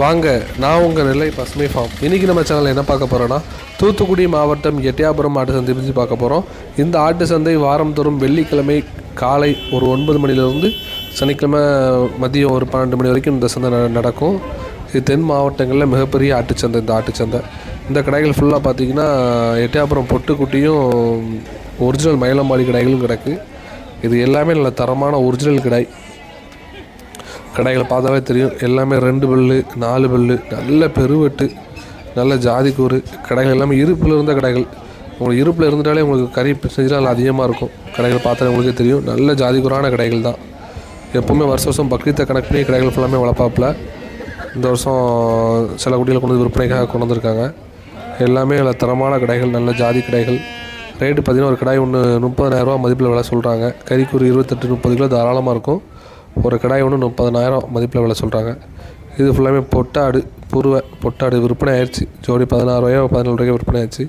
வாங்க நான் உங்கள் நிலை பசுமை ஃபார்ம் இன்றைக்கி நம்ம சேனலில் என்ன பார்க்க போகிறோன்னா தூத்துக்குடி மாவட்டம் எட்டியாபுரம் ஆட்டு சந்தை பற்றி பார்க்க போகிறோம் இந்த ஆட்டு சந்தை வாரம் தோறும் வெள்ளிக்கிழமை காலை ஒரு ஒன்பது மணிலேருந்து சனிக்கிழமை மதியம் ஒரு பன்னெண்டு மணி வரைக்கும் இந்த சந்தை நடக்கும். இது தென் மாவட்டங்களில் மிகப்பெரிய ஆட்டுச்சந்தை இந்த ஆட்டுச்சந்தை இந்த கடைகள் ஃபுல்லாக பார்த்திங்கன்னா எட்டியாபுரம் பொட்டுக்குட்டியும் ஒரிஜினல் மயிலம்பாடி கடைகளும் கிடக்கு. இது எல்லாமே நல்ல தரமான ஒரிஜினல் கடை. கடைகளை பார்த்தாவே தெரியும். எல்லாமே ரெண்டு பல்லு நாலு பல்லு நல்ல பெருவெட்டு நல்ல ஜாதிக்கூறு கடைகள் எல்லாமே இருப்பில் இருந்த கடைகள். உங்களுக்கு இருப்பில் இருந்துட்டாலே உங்களுக்கு கறி செஞ்சுட்டு நல்லா அதிகமாக இருக்கும். கடைகள் பார்த்தா உங்களுக்கே தெரியும். நல்ல ஜாதிக்கூறான கடைகள் தான். எப்போவுமே வருஷ வருஷம் பக்ரீத்தை கணக்கு பண்ணி கடைகள் ஃபுல்லாமே வளர்ப்பாப்புல. இந்த வருஷம் சில குட்டிகளை கொண்டு வந்து விற்பனைக்காக கொண்டு வந்திருக்காங்க. எல்லாமே நல்ல தரமான கடைகள் நல்ல ஜாதி கடைகள். ரேட்டு பார்த்தீங்கன்னா ஒரு கடாய் ஒன்று முப்பதனாயிரரூவா மதிப்பில் விலை சொல்கிறாங்க கறிக்கு இருபத்தெட்டு முப்பது கிலோ தாராளமாக இருக்கும். ஒரு கடாய் ஒன்று முப்பதனாயிரம் மதிப்பில் விலை சொல்கிறாங்க. இது ஃபுல்லாமே பொட்டாடு புருவை பொட்டாடு விற்பனை ஆயிடுச்சு. ஜோடி பதினாறுவாயோ ரூபாயோ பதினேழு ரூபாயோ விற்பனை ஆயிடுச்சு.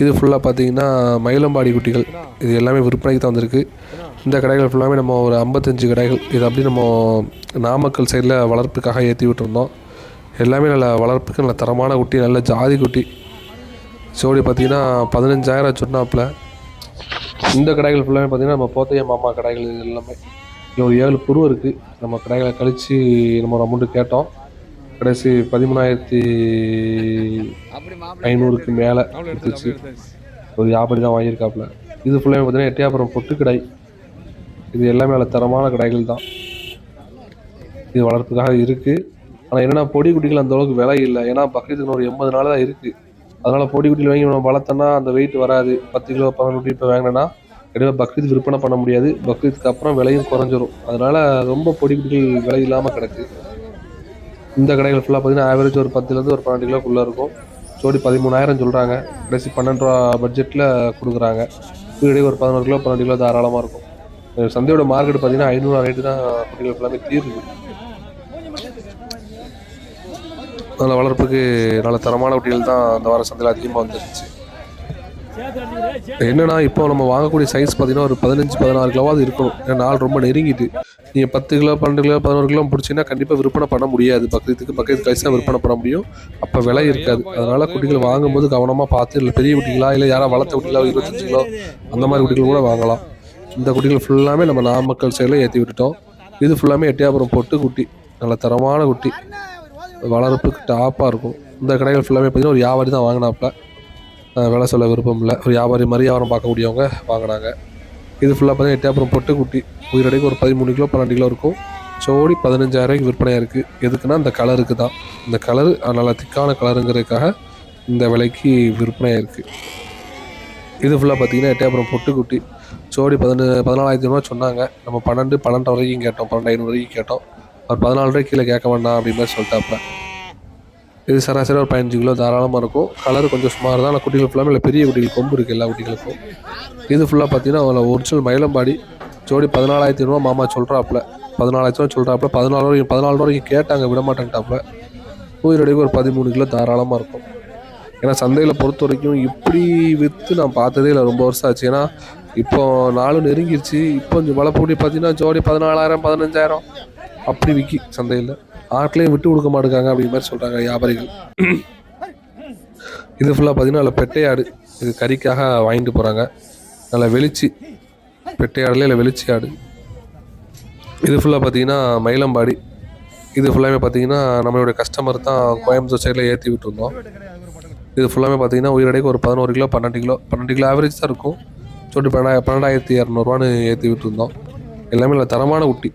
இது ஃபுல்லாக பார்த்தீங்கன்னா மயிலம்பாடி குட்டிகள். இது எல்லாமே விற்பனைக்கு தான் வந்திருக்கு. இந்த கடைகள் ஃபுல்லாமே நம்ம ஒரு ஐம்பத்தஞ்சு கடைகள். இது அப்படி நம்ம நாமக்கல் சைடில் வளர்ப்புக்காக ஏற்றி விட்டுருந்தோம். எல்லாமே நல்ல வளர்ப்புக்கு நல்ல தரமான குட்டி நல்ல ஜாதி குட்டி. ஜோடி பார்த்தீங்கன்னா பதினஞ்சாயிரம் சொன்னாப்பில். இந்த கடைகள் ஃபுல்லாமே பார்த்தீங்கன்னா நம்ம போத்தைய மாமா கடைகள் இது எல்லாமே. இதில் ஒரு ஏழு புரு இருக்குது நம்ம கடைகளை கழித்து நம்ம ஒரு அமௌண்ட்டு கேட்டோம். கடைசி பதிமூணாயிரத்தி ஐநூறுக்கு மேலே எடுத்துச்சு ஒரு வியாபாரி தான் வாங்கியிருக்காப்புல. இது ஃபுல்லாக பார்த்தீங்கன்னா எட்டியாபுரம் பொட்டு கடை இது எல்லாமே நல்ல தரமான கடைகள் தான். இது வளர்ப்புக்காக இருக்குது ஆனால் என்னென்னா பொடி குட்டிகள் அந்த அளவுக்கு விலை இல்லை. ஏன்னா பக்ரீத்துக்கு ஒரு எண்பது நாள் தான் இருக்குது அதனால் பொடி குட்டியில் வாங்கி நம்ம வளர்த்தோன்னா அந்த வெயிட் வராது. பத்து கிலோ பதினொன்று குட்டி இப்போ வாங்கினேன்னா கண்டிப்பாக பக்ரீத் விற்பனை பண்ண முடியாது. பக்ரீத்துக்கு அப்புறம் விலையும் குறைஞ்சிரும். அதனால் ரொம்ப பொடி குட்டிகள் விலை இல்லாமல் கிடக்கு. இந்த கடைகள் ஃபுல்லாக பார்த்தீங்கன்னா ஆவரேஜ் ஒரு பத்துலேருந்து ஒரு பன்னெண்டு கிலோக்குள்ளே இருக்கும். ஜோடி பதிமூணாயிரம் சொல்கிறாங்க கடைசி பன்னெண்டு ரூபா பட்ஜெட்டில் கொடுக்குறாங்க. வீடு ஒரு பதினோரு கிலோ பன்னெண்டு கிலோ தாராளமாக இருக்கும். சந்தையோட மார்க்கெட் பார்த்தீங்கன்னா ஐநூறுரூவா ரேட்டு தான் குட்டிகள் ஃபுல்லாமே தீருது. நல்ல வளர்ப்புக்கு நல்ல தரமான குட்டிகள் தான் அந்த வாரம் சந்தையில் அதிகமாக வந்துருச்சு. என்னன்னா இப்போ நம்ம வாங்கக்கூடிய சைஸ் பார்த்தீங்கன்னா ஒரு பதினஞ்சு பதினாறு கிலோவாவது இருக்கணும். ஏன்னா நாள் ரொம்ப நெருங்கிட்டு. நீங்கள் பத்து கிலோ பன்னெண்டு கிலோ பதினோரு கிலோ பிடிச்சிங்கன்னா கண்டிப்பாக விற்பனை பண்ண முடியாது. பக்கத்துக்கு பக்கத்து கழிச்சு தான் விற்பனை பண்ண முடியும். அப்போ விலை இருக்காது. அதனால குட்டிகள் வாங்கும்போது கவனமாக பார்த்து இல்லை பெரிய குட்டிகளா இல்லை யாராவது வளர்த்த குட்டிகளா இருபத்தஞ்சு கிலோ அந்த மாதிரி குட்டிகள் கூட வாங்கலாம். இந்த குட்டிகள் ஃபுல்லாமே நம்ம நாமக்கல் சைடில் ஏற்றி விட்டுட்டோம். இது ஃபுல்லாமே எட்டியாபுரம் போட்டு குட்டி. நல்ல தரமான குட்டி. வளர்ப்புக்கு டாப்பாக இருக்கும். இந்த கடைகள் ஃபுல்லாமே பார்த்தீங்கன்னா ஒரு வியாபாரி தான் வாங்கினாப்புல வேலை சொல்ல விருப்பம் இல்லை. ஒரு வியாபாரி மாதிரி வியாபாரம் பார்க்கக்கூடியவங்க வாங்கினாங்க. இது ஃபுல்லாக பார்த்தீங்கன்னா எட்டாப்புறம் பொட்டுக்குட்டி. உயிரடைக்கு ஒரு பதிமூணு கிலோ பன்னெண்டு கிலோ இருக்கும். சோடி பதினஞ்சாயிரம் விற்பனையாக இருக்குது எதுக்குன்னா இந்த கலருக்கு தான். இந்த கலர் நல்லா திக்கான கலருங்கிறதுக்காக இந்த விலைக்கு விற்பனையாக இருக்குது இது ஃபுல்லாக பார்த்தீங்கன்னா எட்டாப்புறம் பொட்டுக்குட்டி. சோடி ஜோடி பதினாலாயிரத்தி ரூபா சொன்னாங்க. நம்ம பன்னெண்டு பன்னெண்டு வரைக்கும் கேட்டோம். பன்னெண்டு ஐநூறு வரைக்கும் கேட்டோம். ஒரு பதினாலு ரூபாய் கீழே கேட்க வேண்டாம் அப்படின்னு மாதிரி சொல்லிட்டாப்புல. இது சராசரி ஒரு பதினஞ்சு கிலோ தாராளமாக இருக்கும். கலர் கொஞ்சம் சுமார் தான் ஆனால் குட்டிகள் ஃபுல்லாமே இல்லை பெரிய குட்டிகள் கொம்பு இருக்குது எல்லா குட்டிகளுக்கும். இது ஃபுல்லாக பார்த்தீங்கன்னா அவங்கள ஒரிஜினல் மயிலம்பாடி. ஜோடி பதினாலாயிரத்தி ரூபா மாமா சொல்கிறாப்புல பதினாலாயிரத்தி ரூபா சொல்கிறாப்புல பதினாலு வரைக்கும் பதினாலு வரைக்கும் கேட்டாங்க விட மாட்டேன்ட்டாப்புல. உயிரடைக்கு ஒரு பதிமூணு கிலோ தாராளமாக இருக்கும். ஏன்னா சந்தையில் பொறுத்த வரைக்கும் இப்படி விற்று நான் பார்த்ததே இல்லை ரொம்ப வருஷம் ஆச்சு. ஏன்னா இப்போ நாலு நெருங்கிருச்சு. இப்போ கொஞ்சம் வளர்ப்புடி பார்த்தீங்கன்னா ஜோடி பதினாலாயிரம் பதினஞ்சாயிரம். அப்படி விற்கி சந்தையில். ஆட்லேயும் விட்டு கொடுக்க மாட்டேங்காங்க அப்படிங்கிற மாதிரி சொல்கிறாங்க வியாபாரிகள். இது ஃபுல்லாக பார்த்தீங்கன்னா அதில் பெட்டையாடு. இது கறிக்காக வாங்கிட்டு போகிறாங்க நல்ல வெளிச்சி. பெட்டையாடுல இல்லை வெளிச்சி ஆடு இது ஃபுல்லாக பார்த்தீங்கன்னா மயிலம்பாடி. இது ஃபுல்லாமே பார்த்தீங்கன்னா நம்மளுடைய கஸ்டமர் தான் கோயம்புத்தூர் சைடில் ஏற்றி விட்டுருந்தோம். இது ஃபுல்லாமே பார்த்தீங்கன்னா உயிரடைக்கு ஒரு பதினோரு கிலோ பன்னெண்டு கிலோ பன்னெண்டு கிலோ ஆவரேஜ் தான் இருக்கும். சொல்லிட்டு பன்னெண்டாயிரத்தி இரநூறுவான்னு ஏற்றி விட்டுருந்தோம். எல்லாமே இல்லை தரமான குட்டி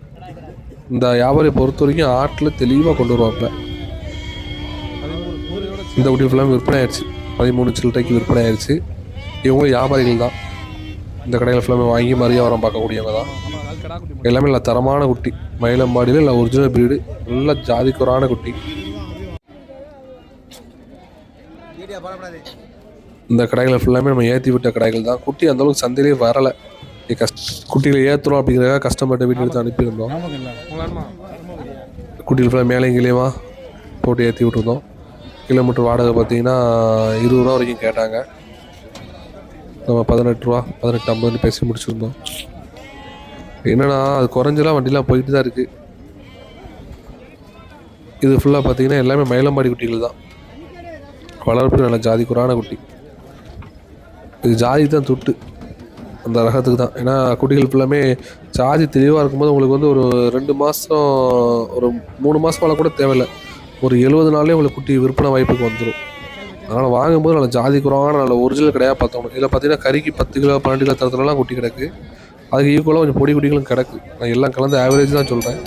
இந்த வியாபாரியை பொறுத்த வரைக்கும் ஆட்டில் தெளிவாக கொண்டு வருவாப்புல. இந்த குட்டி ஃபுல்லாமே விற்பனை ஆயிடுச்சு. பதிமூணு சில்லறைக்கு விற்பனை ஆயிடுச்சு. இவங்க வியாபாரிகள் தான். இந்த கடையில் ஃபுல்லாமே வாங்கி மரியாதை பார்க்கக்கூடியவங்க தான். எல்லாமே நல்ல தரமான குட்டி. மயிலம்பாடியில் இல்லை ஒரிஜினல் பிரீடு நல்ல ஜாதிக்குறான குட்டி. இந்த கடைகளை ஃபுல்லாமே நம்ம ஏற்றி விட்ட கடைகள் தான். குட்டி அந்தளவுக்கு சந்தையிலே வரலை. கஷ்ட குட்டியில் ஏற்றுறோம் அப்படிங்கிறக்காக கஸ்டமர்கிட்ட வீட்டு எடுத்து அனுப்பியிருந்தோம். குட்டியில் ஃபுல்லாக மேலே கீழேயுமா போட்டு ஏற்றி விட்டுருந்தோம். கிலோமீட்டர் வாடகை பார்த்தீங்கன்னா இருபது ரூபா வரைக்கும் கேட்டாங்க. நம்ம பதினெட்டு ரூபா பதினெட்டு ஐம்பதுன்னு பேசி முடிச்சிருந்தோம். என்னன்னா அது குறைஞ்சலாம் வண்டிலாம் போயிட்டு தான் இருக்குது இது ஃபுல்லாக பார்த்தீங்கன்னா எல்லாமே மயிலம்பாடி குட்டிகள் தான். வளர்ப்பு நல்ல ஜாதி குறான குட்டி. இது ஜாதி தான் துட்டு. அந்த ரகத்துக்கு தான். ஏன்னா குட்டிகள் ஃபுல்லாமே ஜாதி தெளிவாக இருக்கும்போது உங்களுக்கு வந்து ஒரு ரெண்டு மாதம் ஒரு மூணு மாதம் மேலே கூட தேவையில்லை. ஒரு எழுபது நாள்லேயே உங்களுக்கு குட்டி விற்பனை வாய்ப்புக்கு வந்துடும் அதனால் வாங்கும்போது நல்ல ஜாதி குறவான நல்ல ஒரிஜினல் கிடையாது பார்த்தோம். இதில் பார்த்தீங்கன்னா கறிக்கு பத்து கிலோ பன்னெண்டு கிலோ தரத்துலலாம் குட்டி கிடக்கு. அதுக்கு ஈக்குவலாக கொஞ்சம் பொடி குட்டிகளும் கிடக்கு. நான் எல்லாம் கலந்து ஆவரேஜ் தான் சொல்கிறேன்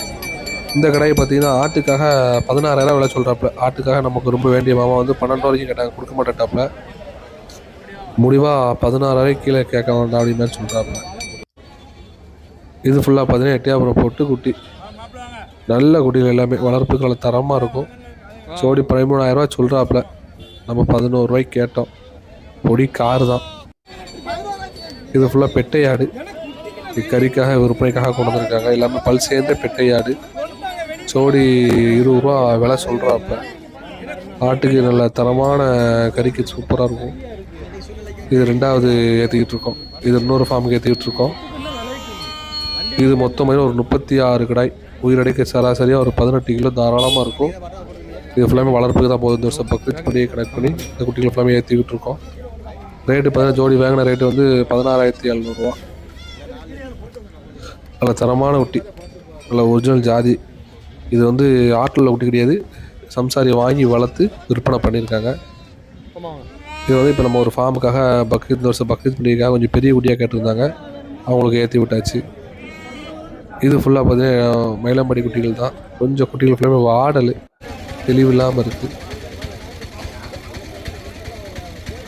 இந்த கடையை பார்த்தீங்கன்னா ஆட்டுக்காக பதினாறாயிரம் விலை சொல்கிறாப்புல ஆட்டுக்காக நமக்கு ரொம்ப வேண்டிய மாமா வந்து பன்னெண்டு வரைக்கும் கேட்டாங்க. கொடுக்க மாட்டேட்டாப்புல முடிவாக பதினாறாயிரம் கீழே கேட்க வேண்டாம் அப்படி மாதிரி இது ஃபுல்லாக பார்த்தீங்கன்னா எட்டியாபுரம் போட்டு குட்டி. நல்ல குட்டிகள் எல்லாமே. வளர்ப்புகளை தரமாக இருக்கும். சோடி பதிமூணாயிரரூவா சொல்கிறாப்புல நம்ம பதினோரு ரூபாய்க்கு கேட்டோம். பொடி கார் தான். இது ஃபுல்லாக பெட்டையாடு கறிக்காக விற்பனைக்காக கொண்டு வந்திருக்காங்க. எல்லாமே பல் சேர்ந்த பெட்டையாடு சோடி இருபது ரூபா விலை சொல்கிறாப்ப ஆட்டுக்கு நல்ல தரமான கறிக்கு சூப்பராக இருக்கும். இது ரெண்டாவது ஏற்றிக்கிட்டு இருக்கோம் இது இன்னொரு ஃபார்முக்கு ஏற்றிக்கிட்டு இருக்கோம் இது மொத்தமாக ஒரு முப்பத்தி ஆறு கிடாய் உயிரடைக்கு சராசரியாக ஒரு பதினெட்டு கிலோ தாராளமாக இருக்கும். இது ஃபுல்லாமே வளர்ப்புக்கு தான் போதும் இந்த வருஷம். பக்கத்து படியே கனெக்ட் பண்ணி இந்த குட்டிகள் ஃபுல்லாமே ஏற்றிக்கிட்டு இருக்கோம் ரேட்டு பார்த்தீங்கன்னா ஜோடி வாங்கின ரேட்டு வந்து பதினாறாயிரத்தி எழுநூறுவா. நல்ல தரமான குட்டி. நல்ல ஒரிஜினல் ஜாதி. இது வந்து ஆட்டில் குட்டி கிடையாது. சம்சாரியை வாங்கி வளர்த்து விற்பனை பண்ணியிருக்காங்க. இது வந்து இப்போ நம்ம ஒரு ஃபார்முக்காக பக்ரீத் இந்த வருஷம் பக்ரீத் பண்ணியிருக்காங்க. கொஞ்சம் பெரிய குட்டியாக கேட்டிருந்தாங்க. அவங்களுக்கு ஏற்றி விட்டாச்சு. இது ஃபுல்லாக பார்த்தீங்கன்னா மயிலம்படி குட்டிகள் தான். கொஞ்சம் குட்டிகள் ஃபுல்லாமே வாடல் தெளிவு இல்லாமல் இருக்குது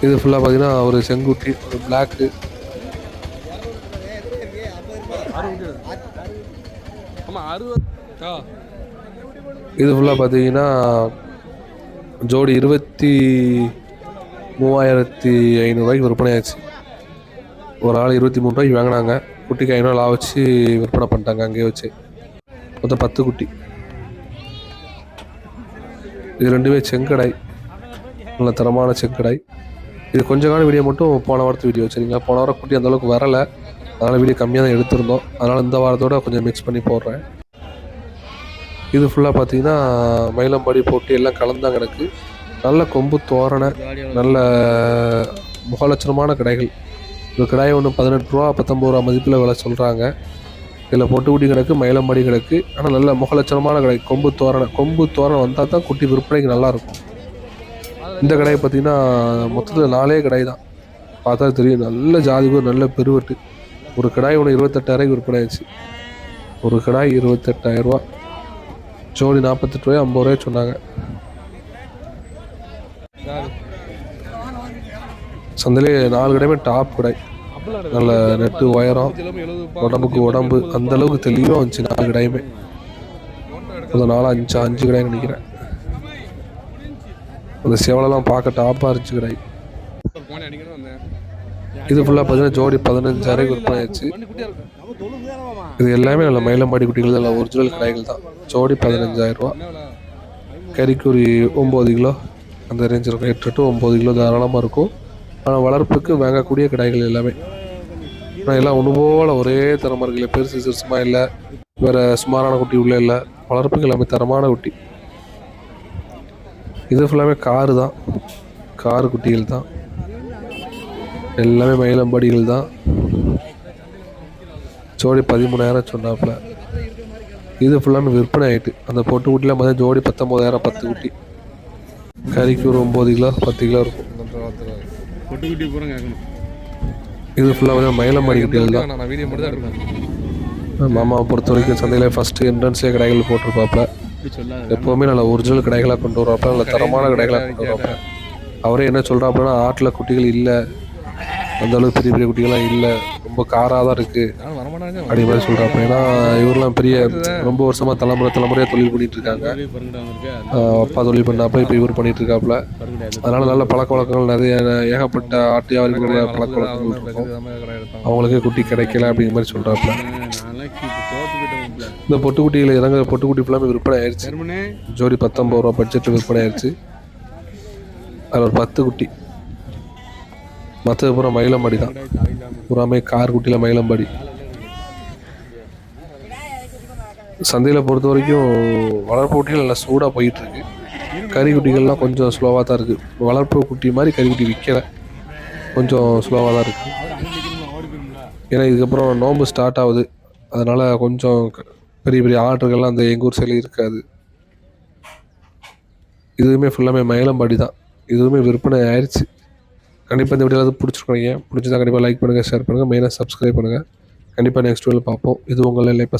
இது ஃபுல்லாக பார்த்தீங்கன்னா ஒரு செங்குட்டி ஒரு பிளாக்கு இது ஃபுல்லாக பார்த்தீங்கன்னா ஜோடி இருபத்தி மூவாயிரத்தி ஐநூறுரூவாய்க்கு விற்பனை ஆச்சு ஒரு ஆள் இருபத்தி மூணு ரூபாய்க்கு வாங்கினாங்க. குட்டிக்கு ஐநூறு லா வச்சு விற்பனை பண்ணிட்டாங்க அங்கேயே வச்சு. மொத்தம் பத்து குட்டி. இது ரெண்டுமே செங்கடை. நல்ல தரமான செங்கடை. இது கொஞ்ச கால வீடியோ மட்டும் போன வாரத்து வீடியோ சரிங்களா? போன வாரம் குட்டி அந்தளவுக்கு வரலை. அதனால் வீடியோ கம்மியாக தான் எடுத்திருந்தோம். அதனால் இந்த வாரத்தோட கொஞ்சம் மிக்ஸ் பண்ணி போடுறேன். இது ஃபுல்லாக பார்த்தீங்கன்னா மயிலம்பாடி போட்டு எல்லாம் கலந்தான் கிடக்கு நல்ல கொம்பு தோரணை நல்ல முகலட்சணமான கடைகள். ஒரு கடாய் ஒன்று பதினெட்டு ரூபா பத்தொம்பது ரூபா மதிப்பில் விலை சொல்கிறாங்க இதில் பொட்டுக்குட்டி கிடக்கு மயிலம்பாடி கிடக்கு. ஆனால் நல்ல முகலட்சணமான கடை கொம்பு தோரணை. கொம்பு தோரணை வந்தால் தான் குட்டி விற்பனைக்கு நல்லாயிருக்கும் இந்த கடையை பார்த்தீங்கன்னா மொத்தத்தில் நாலே கடை தான். பார்த்தா தெரியும் நல்ல ஜாதிபூர் நல்ல பெருவெட்டு. ஒரு கடாய் ஒன்று இருபத்தெட்டாயிரம் விற்பனை ஆச்சு ஒரு கடாய் இருபத்தெட்டாயிரரூவா ஜோடி நாற்பத்தெட்டு ரூபாய் ஐம்பது ரூபாய் சொன்னாங்க. சந்தையிலே நாலு கடையுமே டாப் கடை. நல்ல நெட்டு உயரம் உடம்புக்கு உடம்பு அந்த அளவுக்கு தெளிவாக வந்துச்சு நாலு கடையுமே. அந்த நாலு அஞ்சு அஞ்சு கடை நினைக்கிறேன். அந்த செவலெல்லாம் பார்க்க டாப்பாக இருந்துச்சு கடை. இது ஃபுல்லாக பார்த்தீங்கன்னா ஜோடி பதினஞ்சாயிரம் விற்பனை ஆயிடுச்சு. இது எல்லாமே நல்ல மயிலம்பாடி குட்டிகள் நல்ல ஒரிஜினல் கடைகள் தான். ஜோடி பதினஞ்சாயிரரூபா கறிக்குறி ஒம்பது கிலோ. அந்த ரேஞ்ச் இருக்கும். எட்டு டு ஒம்பது கிலோ தாராளமாக இருக்கும். ஆனால் வளர்ப்புக்கு வாங்கக்கூடிய கடைகள் எல்லாமே. ஆனால் எல்லாம் ஒன்று போல் ஒரே தரமாக இருக்குல்ல. பெருசு சிறுசுமா இல்லை. வேறு சுமாரான குட்டி உள்ளே இல்லை. வளர்ப்புக்கு எல்லாமே தரமான குட்டி. இது ஃபுல்லாமே காரு தான். கார் குட்டிகள் தான். எல்லாமே மயிலம்பாடிகள் தான். ஜோடி பதிமூணாயிரம் சொன்னாப்புல. இது ஃபுல்லாமே விற்பனை ஆகிட்டு அந்த பொட்டு குட்டிலாம் பார்த்தா ஜோடி பத்தொம்போதாயிரம் பத்து குட்டி. கறிக்கு ஒரு ஒம்பது கிலோ பத்து கிலோ இருக்கும். பொட்டுக்குட்டி பூரா கேட்கணும் இது ஃபுல்லாக வந்து மயிலம்பாடி குட்டிகள் தான். நான் வீடியோ மட்டும் தான் எடுப்பேன் மாமாவை பொறுத்த வரைக்கும் சந்தையில் ஃபஸ்ட்டு என்ட்ரன்ஸே கடைகள் சொல்லாத. எப்போவுமே நல்ல ஒரிஜினல் கடைகளாக கொண்டு வருவாப்புல நல்ல தரமான கடைகளாக கொண்டு வருவாப்புல. அவரே என்ன சொல்கிறாப்புலன்னா ஆட்டில் குட்டிகள் இல்லை. அந்த அளவுக்கு பெரிய பெரிய குட்டிகள்லாம் இல்லை. ரொம்ப காராக தான் இருக்குது அப்படி மாதிரி சொல்கிறாப்புல ஏன்னா இவரெல்லாம் பெரிய ரொம்ப வருஷமாக தலைமுறை தலைமுறையாக தொழில் பண்ணிட்டு இருக்காங்க அப்பா தொழில் பண்ணாப்புல இப்போ இவர் பண்ணிட்டு இருக்காப்புல அதனால நல்ல பழக்க வழக்கங்கள் நிறைய ஏகப்பட்ட ஆட்டு வியாபாரிகளோட பழக்க வழக்கங்கள் இருக்கும். அவங்களுக்கே குட்டி கிடைக்கல அப்படிங்கிற மாதிரி சொல்கிறாப்புல இந்த பொட்டுக்குட்டியில் இறங்குற பொட்டுக்குட்டி ஃபுல்லாமே விற்பனை ஆயிடுச்சு ஜோடி பத்தொம்பது ரூபா பட்ஜெட்டில் விற்பனை ஆயிடுச்சு அதில் ஒரு பத்து குட்டி. மற்றது பூரா மயிலம்பாடி தான். பூராமே கார் குட்டியில் மயிலம்பாடி. சந்தையில் பொறுத்த வரைக்கும் வளர்ப்பு குட்டிகள் நல்லா சூடாக போயிட்டுருக்கு. கறிக்குட்டிகள்லாம் கொஞ்சம் ஸ்லோவாக தான் இருக்குது வளர்ப்பு குட்டி மாதிரி கறிக்குட்டி விற்கலை கொஞ்சம் ஸ்லோவாக தான் இருக்குது ஏன்னா இதுக்கப்புறம் நோன்பு ஸ்டார்ட் ஆகுது. அதனால் கொஞ்சம் பெரிய பெரிய ஆர்டர்கள்லாம் அந்த எங்கள் ஊர் சைடில் இருக்காது. இதுவுமே ஃபுல்லாமே மயிலம்பாடி தான். இதுவுமே விற்பனை ஆயிடுச்சு கண்டிப்பாக இந்த வீடியோவில் பிடிச்சிருக்கீங்க. பிடிச்சதா கண்டிப்பாக லைக் பண்ணுங்கள் ஷேர் பண்ணுங்கள் மெயினாக சப்ஸ்கிரைப் பண்ணுங்கள் கண்டிப்பாக நெக்ஸ்ட் வீடியோவில் பார்ப்போம். இது உங்கள் இல்லை இப்போ